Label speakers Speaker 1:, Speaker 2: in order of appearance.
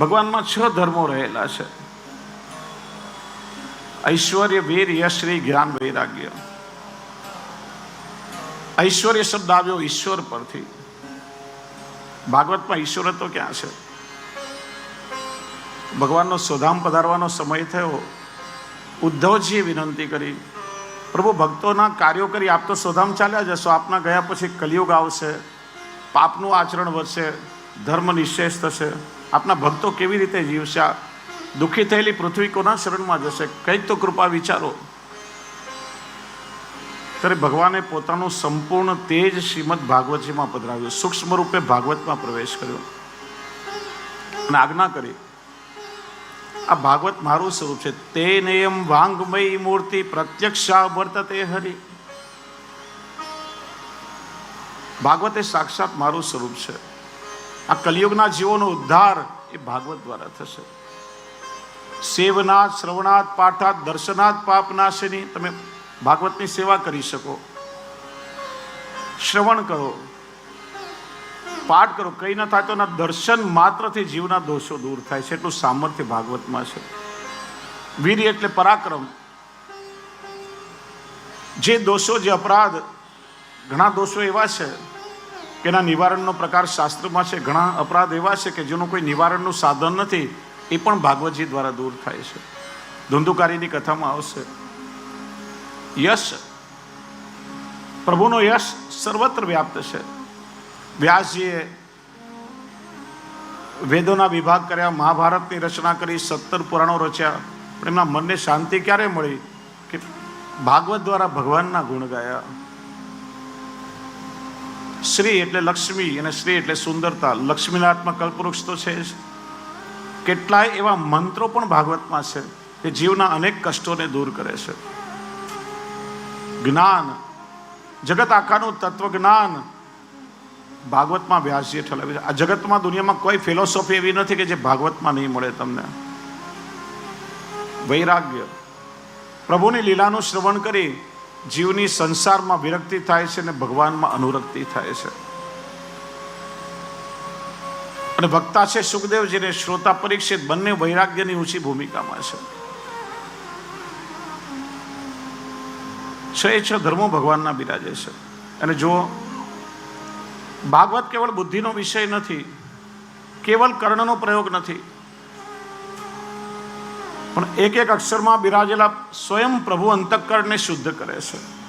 Speaker 1: ભગવાનમાં છ ધર્મો રહેલા છે. ઐશ્વર્ય, વીર યશ્રી જ્ઞાન, વૈરાગ્ય. ઐશ્વર્ય શબ્દ આવ્યો ઈશ્વર પરથી. ભાગવતમાં ઈશ્વર તો ક્યાં છે? ભગવાનનો સોધામ પધારવાનો સમય થયો. ઉદ્ધવજીએ વિનંતી કરી, પ્રભુ, ભક્તોના કાર્યો કરી આપ તો સોધામ ચાલ્યા જશો. આપના ગયા પછી કલિયુગ આવશે. પાપનું આચરણ વધશે. ધર્મ નિશેષ થશે આપના ભક્તો કેવી રીતે જીવશે? આ દુઃખી થયેલી પૃથ્વી કોના શરણમાં જશે? કંઈક તો કૃપા વિચારો. ત્યારે ભગવાને પોતાનું સંપૂર્ણ તેજ શ્રીમદ ભાગવતજીમાં પધરાવ્યું. સૂક્ષ્મ રૂપે ભાગવતમાં પ્રવેશ કર્યો. અને આજ્ઞા કરી. આ ભાગવત મારું સ્વરૂપ છે. તે નિયમ વાંગમય મૂર્તિ પ્રત્યક્ષા વર્તતે હરિ. ભાગવત એ સાક્ષાત મારું સ્વરૂપ છે. આ કલિયુગના જીવોનો ઉદ્ધાર એ ભાગવત દ્વારા થશે. સેવના શ્રવણાથ પાઠાત દર્શનાથ પાપનાશિની તમે ભાગવતની સેવા કરી શકો. શ્રવણ કરો. પાઠ કરો. કઈ ન થાય તો એના દર્શન માત્રથી જીવના દોષો દૂર થાય છે. એટલું સામર્થ્ય ભાગવતમાં છે. વીર એટલે પરાક્રમ. જે દોષો, જે અપરાધ, ઘણા દોષો એવા છે કે એના નિવારણનો પ્રકાર શાસ્ત્રમાં છે, ઘણા અપરાધ એવા છે કે જેનું કોઈ નિવારણનું સાધન નથી, એ પણ ભાગવતજી દ્વારા દૂર થાય છે. ધુંધુકારીની કથામાં આવશે. યશ. પ્રભુનો યશ સર્વત્ર વ્યાપ્ત છે. વ્યાસજીએ વેદોના વિભાગ કર્યા, મહાભારતની રચના કરી, સત્તર પુરાણો રચ્યા. પણ એમના મનને શાંતિ ક્યારે મળી? કે ભાગવત દ્વારા ભગવાનના ગુણ ગાયા. શ્રી એટલે લક્ષ્મી અને શ્રી એટલે સુંદરતા. લક્ષ્મીનાથમાં કલ્પવૃક્ષ તો છે જ. કેટલાય એવા મંત્રો પણ ભાગવતમાં છે કે જીવના અનેક કષ્ટોને દૂર કરે છે. જ્ઞાન, જગત આખાનું તત્વજ્ઞાન ભાગવતમાં વ્યાસજીએ ઠલાવ્યું છે. આ જગતમાં દુનિયામાં કોઈ ફિલોસોફી એવી નથી કે જે ભાગવતમાં નહીં મળે તમને. વૈરાગ્ય. પ્રભુની લીલાનું શ્રવણ કરી જીવની સંસારમાં વિરક્તિ થાય છે અને ભગવાનમાં અનુરક્તિ થાય છે. અને વક્તા છે સુખદેવજીને શ્રોતા પરીક્ષિત બંને વૈરાગ્યની ઊંચી ભૂમિકામાં છે. છ એ છ ધર્મો ભગવાનના બિરાજે છે. અને જો ભાગવત કેવળ બુદ્ધિનો વિષય નથી કેવલ કર્ણનો પ્રયોગ નથી. પણ એક એક અક્ષરમાં બિરાજેલા સ્વયં પ્રભુ અંતઃકરણને શુદ્ધ કરે છે.